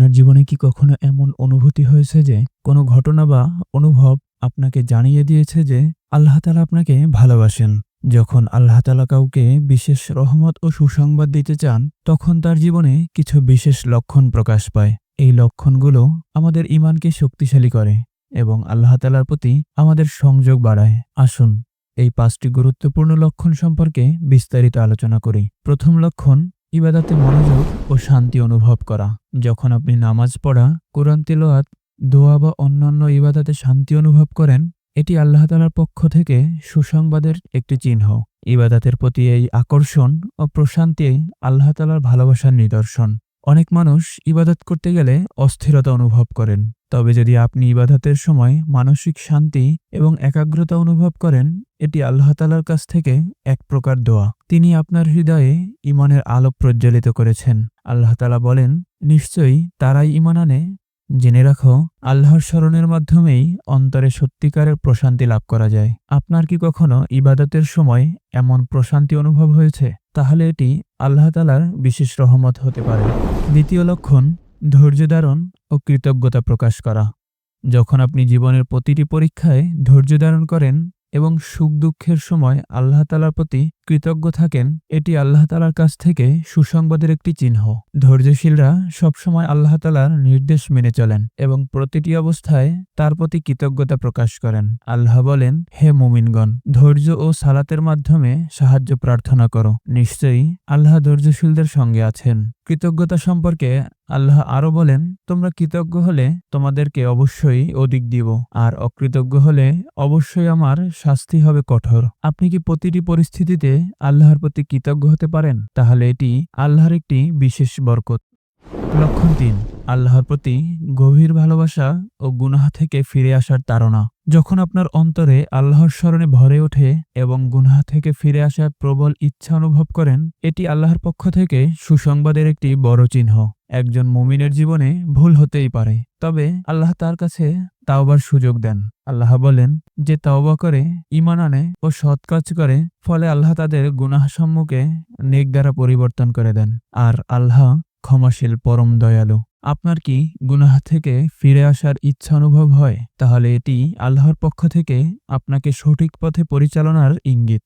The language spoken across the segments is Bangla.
আপনার জীবনে কি কখনো এমন অনুভূতি হয়েছে যে কোনো ঘটনা বা অনুভব আপনাকে জানিয়ে দিয়েছে যে আল্লাহ তালা আপনাকে ভালোবাসেন? যখন আল্লাহ তালা কাউকে বিশেষ রহমত ও সুসংবাদ দিতে চান, তখন তার জীবনে কিছু বিশেষ লক্ষণ প্রকাশ পায়। এই লক্ষণগুলো আমাদের ইমানকে শক্তিশালী করে এবং আল্লাহ তালার প্রতি আমাদের সংযোগ বাড়ায়। আসুন, এই পাঁচটি গুরুত্বপূর্ণ লক্ষণ সম্পর্কে বিস্তারিত আলোচনা করি। প্রথম লক্ষণ, ইবাদাতে মনোযোগ ও শান্তি অনুভব করা। যখন আপনি নামাজ পড়া, কোরআন তেলোয়াত দোয়া বা অন্যান্য ইবাদাতে শান্তি অনুভব করেন, এটি আল্লাহ তালার পক্ষ থেকে সুসংবাদের একটি চিহ্ন। ইবাদাতের প্রতি এই আকর্ষণ ও প্রশান্তি আল্লাহ তালার ভালোবাসার নিদর্শন। অনেক মানুষ ইবাদত করতে গেলে অস্থিরতা অনুভব করেন। তবে যদি আপনি ইবাদতের সময় মানসিক শান্তি এবং একাগ্রতা অনুভব করেন এটি আল্লাহ তালার কাছ থেকে এক প্রকার দোয়া। তিনি আপনার হৃদয়ে ইমানের আলো প্রজ্বলিত করেছেন। আল্লাহ তালা বলেন, নিশ্চয়ই তারাই ইমান আনে। জেনে রাখো, আল্লাহর স্মরণের মাধ্যমেই অন্তরে সত্যিকারের প্রশান্তি লাভ করা যায়। আপনার কি কখনো ইবাদতের সময় এমন প্রশান্তি অনুভব হয়েছে? তাহলে এটি আল্লাহ তালার বিশেষ রহমত হতে পারে। দ্বিতীয় লক্ষণ, ধৈর্য ধারণ ও কৃতজ্ঞতা প্রকাশ করা। যখন আপনি জীবনের প্রতিটি পরীক্ষায় ধৈর্য ধারণ করেন এবং সুখ দুঃখের সময় আল্লাহ তালার প্রতি কৃতজ্ঞ থাকেন, এটি আল্লাহ তালার কাছ থেকে সুসংবাদের একটি চিহ্ন। ধৈর্যশীলরা সবসময় আল্লাহ তালার নির্দেশ মেনে চলেন এবং প্রতিটি অবস্থায় তার প্রতি কৃতজ্ঞতা প্রকাশ করেন। আল্লাহ বলেন, হে মুমিনগণ, ধৈর্য ও সালাতের মাধ্যমে সাহায্য প্রার্থনা করো। নিশ্চয়ই আল্লাহ ধৈর্যশীলদের সঙ্গে আছেন। কৃতজ্ঞতা সম্পর্কে আল্লাহ আরও বলেন, তোমরা কৃতজ্ঞ হলে তোমাদেরকে অবশ্যই অধিক দিব, আর অকৃতজ্ঞ হলে অবশ্যই আমার শাস্তি হবে কঠোর। আপনি কি প্রতিটি পরিস্থিতিতে আল্লাহর প্রতি কৃতজ্ঞ হতে পারেন, তাহলে এটি আল্লাহর একটি বিশেষ বরকত। লক্ষণ তিন, আল্লাহর প্রতি গভীর ভালোবাসা ও গুনাহ থেকে ফিরে আসার তাড়না। যখন আপনার অন্তরে আল্লাহর স্মরণে ভরে ওঠে এবং গুনাহ থেকে ফিরে আসার প্রবল ইচ্ছা অনুভব করেন, এটি আল্লাহর পক্ষ থেকে সুসংবাদের একটি বড় চিহ্ন। একজন মুমিনের জীবনে ভুল হতেই পারে। তবে আল্লাহ তার কাছে তাওবার সুযোগ দেন। আল্লাহ বলেন যে তাওবা করে ইমান আনে ও সৎ কাজ করে, ফলে আল্লাহ তাদের গুনাহ সম্মুখে নেক দ্বারা পরিবর্তন করে দেন। আর আল্লাহ ক্ষমাশীল, পরম দয়ালু। আপনার কি গুনাহ থেকে ফিরে আসার ইচ্ছা অনুভব হয়? তাহলে এটি আল্লাহর পক্ষ থেকে আপনাকে সঠিক পথে পরিচালনার ইঙ্গিত।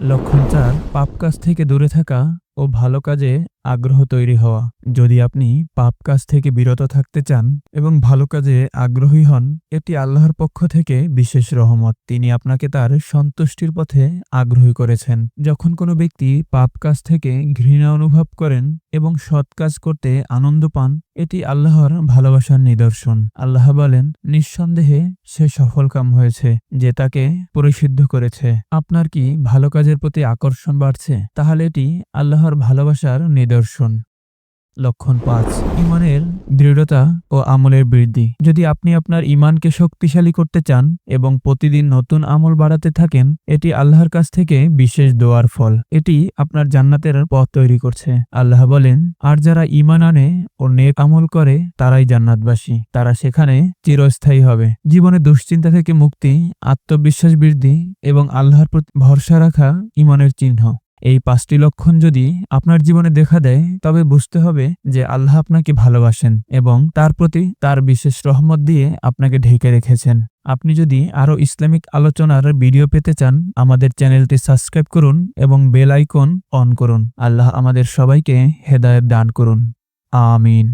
লক্ষণ চার, পাপ কাজ থেকে দূরে থাকা ও ভালো কাজে আগ্রহ তৈরি হওয়া। যদি আপনি পাপ কাজ থেকে বিরত থাকতে চান এবং ভালো কাজে আগ্রহী হন, এটি আল্লাহর পক্ষ থেকে বিশেষ রহমত। তিনি আপনাকে তার সন্তুষ্টির পথে আগ্রহী করেছেন। যখন কোনো ব্যক্তি পাপ কাজ থেকে ঘৃণা অনুভব করেন এবং সৎ কাজ করতে আনন্দ পান, এটি আল্লাহর ভালোবাসার নিদর্শন। আল্লাহ বলেন, নিঃসন্দেহে সে সফলকাম হয়েছে যে তাকে পরিশুদ্ধ করেছে। আপনার কি ভালো কাজের প্রতি আকর্ষণ বাড়ছে? তাহলে এটি আল্লাহর ভালোবাসার নিদর্শন। লক্ষণ পাঁচ, ইমানের দৃঢ়তা ও আমলের বৃদ্ধি। যদি আপনি আপনার ইমানকে শক্তিশালী করতে চান এবং প্রতিদিন নতুন আমল বাড়াতে থাকেন, এটি আল্লাহর কাছ থেকে বিশেষ দোয়ার ফল। এটি আপনার জান্নাতের পথ তৈরি করছে। আল্লাহ বলেন, আর যারা ইমান আনে ও নেক আমল করে, তারাই জান্নাতবাসী। তারা সেখানে চিরস্থায়ী হবে। জীবনে দুশ্চিন্তা থেকে মুক্তি, আত্মবিশ্বাস বৃদ্ধি এবং আল্লাহর প্রতি ভরসা রাখা ইমানের চিহ্ন। এই পাঁচটি লক্ষণ যদি আপনার জীবনে দেখা দেয়, তবে বুঝতে হবে যে আল্লাহ আপনাকে ভালোবাসেন এবং তার প্রতি তার বিশেষ রহমত দিয়ে আপনাকে ঢেকে রেখেছেন। আপনি যদি আরও ইসলামিক আলোচনার ভিডিও পেতে চান, আমাদের চ্যানেলটি সাবস্ক্রাইব করুন এবং বেল আইকন অন করুন। আল্লাহ আমাদের সবাইকে হেদায়ত দান করুন। আমিন।